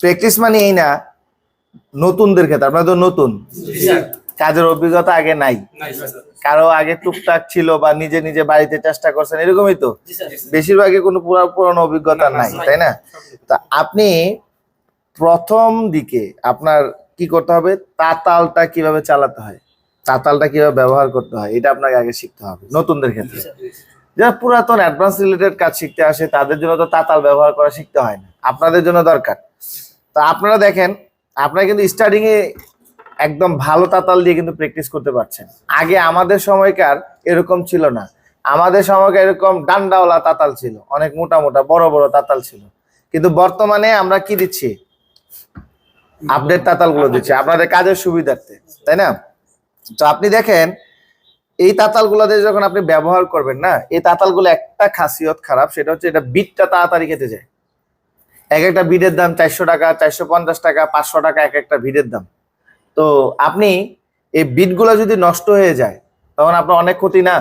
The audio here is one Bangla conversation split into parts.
প্র্যাকটিস মানে এই না নতুনদের ক্ষেত্রে আপনার তো নতুন। কাজের অভিজ্ঞতা আগে নাই। কারও আগে টুকটাক ছিল বা নিজে নিজে বাড়িতে চেষ্টা করছেন এরকমই তো? বেশিরভাগই কোনো পুরো পুরানো অভিজ্ঞতা নাই নাই। তাই না? তা আপনি প্রথম দিকে আপনার কি করতে হবে? তাতালটা কীভাবে চালাতে হয়? তাতালটা কীভাবে ব্যবহার করতে হয়? এটা আপনাকে আগে শিখতে হবে নতুনদের ক্ষেত্রে। যারা পুরাতন অ্যাডভান্স রিলেটেড কাজ শিখতে আসে তাদের জন্য তো তাতাল ব্যবহার করা শিখতে হয় না। আপনাদের জন্য দরকার। তা আপনারা দেখেন, আপনারা কিন্তু স্টার্টিং এ একদম ভালো তাতাল দিয়ে কিন্তু প্র্যাকটিস করতে পারছেন। আগে আমাদের সময়কার এরকম ছিল না। আমাদের সময়কার এরকম ডান্ডাওয়ালা তাতাল ছিল, অনেক মোটা মোটা, বড় বড় তাতাল ছিল। কিন্তু বর্তমানে আমরা কি দিচ্ছি? আপডেট তাতালগুলো দিচ্ছি, আপনাদের কাজের সুবিধার্থে, তাই না? তো আপনি দেখেন, এই তাতালগুলো দিয়ে যখন আপনি ব্যবহার করবেন না, এই তাতালগুলো একটা খাসিয়ত খারাপ, সেটা হচ্ছে এটা বিটটা তাড়াতাড়ি খেতে যায়। এক একটা বিটের দাম চারশো টাকা চারশো পঞ্চাশ টাকা পাঁচশো টাকা এক একটা বিটের দাম। তো আপনি এই বিটগুলো যদি নষ্ট হয়ে যায় তখন আপনার অনেক ক্ষতি না?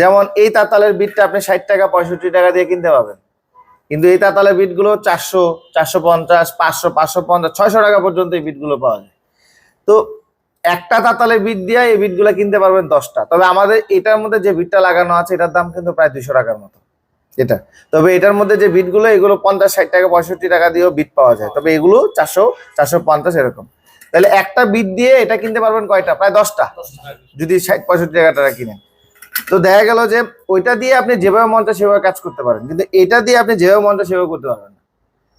যেমন এই তাতালের বিটটা আপনি ষাট টাকা পঁয়ষট্টি টাকা দিয়ে কিনতে পাবেন কিন্তু এই তাতালের বিটগুলো চারশো চারশো পঞ্চাশ পাঁচশো পাঁচশো পঞ্চাশ ছয়শো টাকা পর্যন্ত এই বিটগুলো পাওয়া যায়। তো একটা তাতালের বিট দিয়ে এই বিটগুলো কিনতে পারবেন দশটা। তবে আমাদের এটার মধ্যে যে বিটটা লাগানো আছে এটার দাম কিন্তু প্রায় দুশো টাকার মতো। এটা। তবে এটার মধ্যে যে বিটগুলো, এগুলো পঞ্চাশ, ষাট টাকা, পঁয়ষট্টি টাকা দিয়েও বিট পাওয়া যায়। তবে এগুলো চারশো চারশো পঞ্চাশ এরকম। তাহলে একটা বিট দিয়ে এটা কিনতে পারবেন কয়টা? প্রায় দশটা। যদি ষাট, পঁয়ষট্টি টাকা টাকা কিনেন। তো দেখা গেল যে ওইটা দিয়ে আপনি যেভাবে মনটা সেভাবে কাজ করতে পারেন। কিন্তু এটা দিয়ে আপনি যেভাবে মনটা সেভাবে করতে পারবেন না।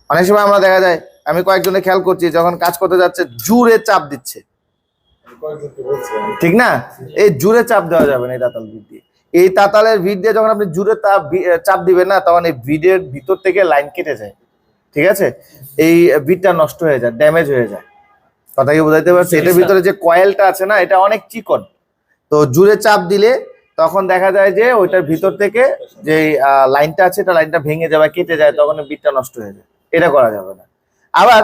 অনেক সময় আমরা দেখা যায়, আমি কয়েকজনে খেয়াল করছি, যখন কাজ করতে যাচ্ছে, জুড়ে চাপ দিচ্ছে। ঠিক না? এই জুড়ে চাপ দেওয়া যাবে না এই তাতাল ভিট দিয়ে। এই তাতালের ভিড় দিয়ে যখন আপনি জুড়ে তাপ চাপ দিবেন না তখন এই ভিডের ভিতর থেকে লাইন কেটে যায়। ঠিক আছে? এই ভিটটা নষ্ট হয়ে যায় ড্যামেজ হয়ে যায়। কথা কি বোঝাইতে পারছি এটার ভিতরে যে কয়েলটা আছে না এটা অনেক চিকন। তো জুড়ে চাপ দিলে তখন দেখা যায় যে ওইটার ভিতর থেকে যে আহ, লাইনটা আছে এটা লাইনটা ভেঙে যাবে কেটে যায় তখন বিটটা নষ্ট হয়ে যায়। এটা করা যাবে না। আবার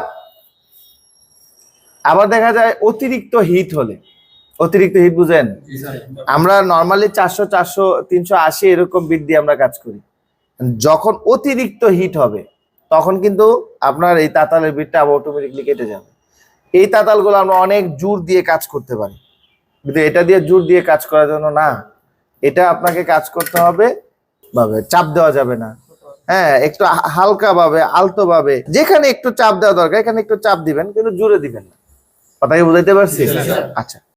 আবার দেখা যায় অতিরিক্ত হিট হলে। অতিরিক্ত হিট বুঝেন? আমরা নর্মালি চারশো চারশো তিনশো আশি এরকম বিট দিয়ে আমরা কাজ করি। যখন অতিরিক্ত হিট হবে তখন কিন্তু আপনার এই তাতালের বিটটা আবার অটোমেটিকলি কেটে যাবে। এই তাতালগুলো আমরা অনেক জোর দিয়ে কাজ করতে পারি। কিন্তু এটা দিয়ে জোর দিয়ে কাজ করার জন্য না। এটা আপনাকে কাজ করতে হবে ভাবে চাপ দেওয়া যাবে না। হ্যাঁ একটু হালকা ভাবে আলতো ভাবে যেখানে একটু চাপ দেওয়া দরকার এখানে একটু চাপ দিবেন কিন্তু জোরে দিবেন না। কথাকে বুঝাইতে পারছি? আচ্ছা।